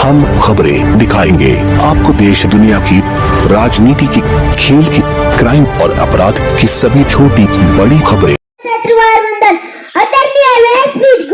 हम खबरें दिखाएँगे। आपको देश, दुनिया की राजनीति की, खेल की क्राइम और अपराध की सभी छोटी, बड़ी खबरें। आदरणीय व्यासपीठ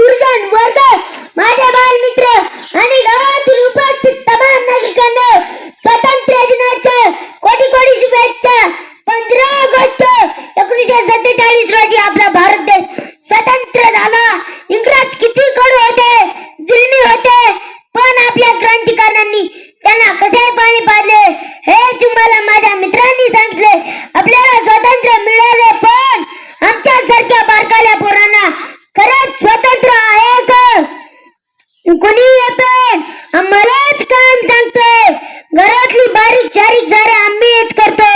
कोणी येते. आम्हालाच काम सांगते. घरातली बारीक चारीक सारे आम्हीच करतो.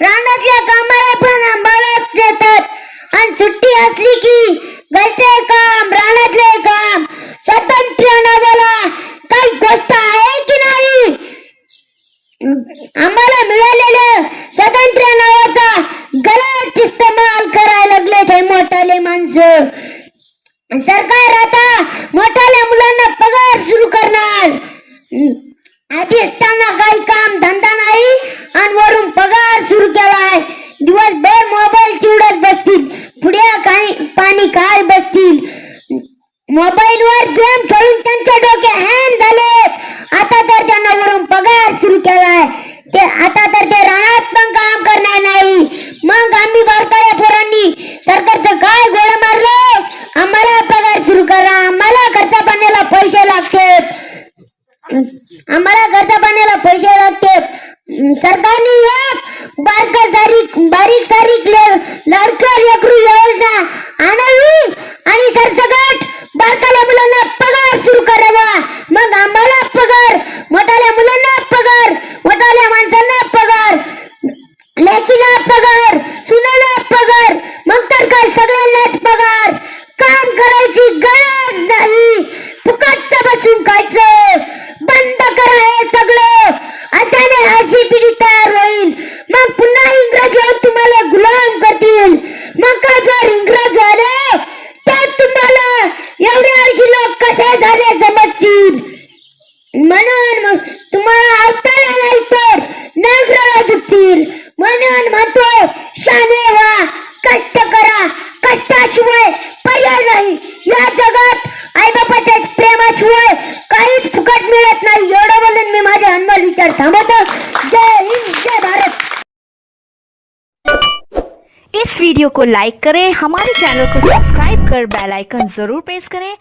रानातल्या कामाला पण आम्हालाच देतात. आणि सुट्टी असली की घरचे काम रानातले काम स्वतंत्र नावाला काही गोष्ट आहे की नाही? आम्हाला मिळालेलं स्वतंत्र नावाचा गलत इस्तेमाल करायला लागले ते मोठाले माणसं. सरकार आता मोठ्याल्या मुलांना पगार सुरू करणार. आधीच त्यांना काही काम धंदा नाही आणि वरून पगार सुरू केलाय. दिवसभर मोबाईल चिवडत बसतील. पुढे काही पाणी काय बसतील. मोबाईल वर गेम खेळून त्यांचे डोके हँग झाले आता तर त्यांना वरून पगार सुरू केलाय ते आता तर ते रानात पण काम करणार नाही मग आम्ही बारकाया पोरांनी सरकारचं काय गोळा मारलं आम्हाला पगार सुरू करा आम्हाला खर्चा पाण्याला पैसे लागतात आम्हाला गरजा पाण्याला पैसे लागते सरकारने एक बारक सारीक बारीक सारीक ले- लाडक्या लेकरू योजना आणावी आणि सरसकट बारकाल्या मुलांना पगार सुरू करावा मग आम्हाला पगार मोठाल्या मुलांना पगार मोठाल्या माणसांना पगार लेकीला पगार सुनाला पगार मग तर काय सगळ्यांनाच पगार काम करायची गरज नाही फुकटचं बसून खायचं बंद करा हे सगळं अशाने तयार होईल मग पुन्हा इंग्रज तुम्हाला गुलाम करतील. मग का जर इंग्रज आले तर तुम्हाला एवढे ऐंशी लोक कसे झाले समजतील म्हणून मग तुम्हाला अवतारा नाही तर नगराला झुकतील म्हणून म्हणतो शाने वा कष्ट करा. विचार थांबवतो. जय हिंद जय भारत. इस वीडियो को लाइक करें हमारे चैनल को सब्सक्राइब कर बेल आइकन जरूर प्रेस करें।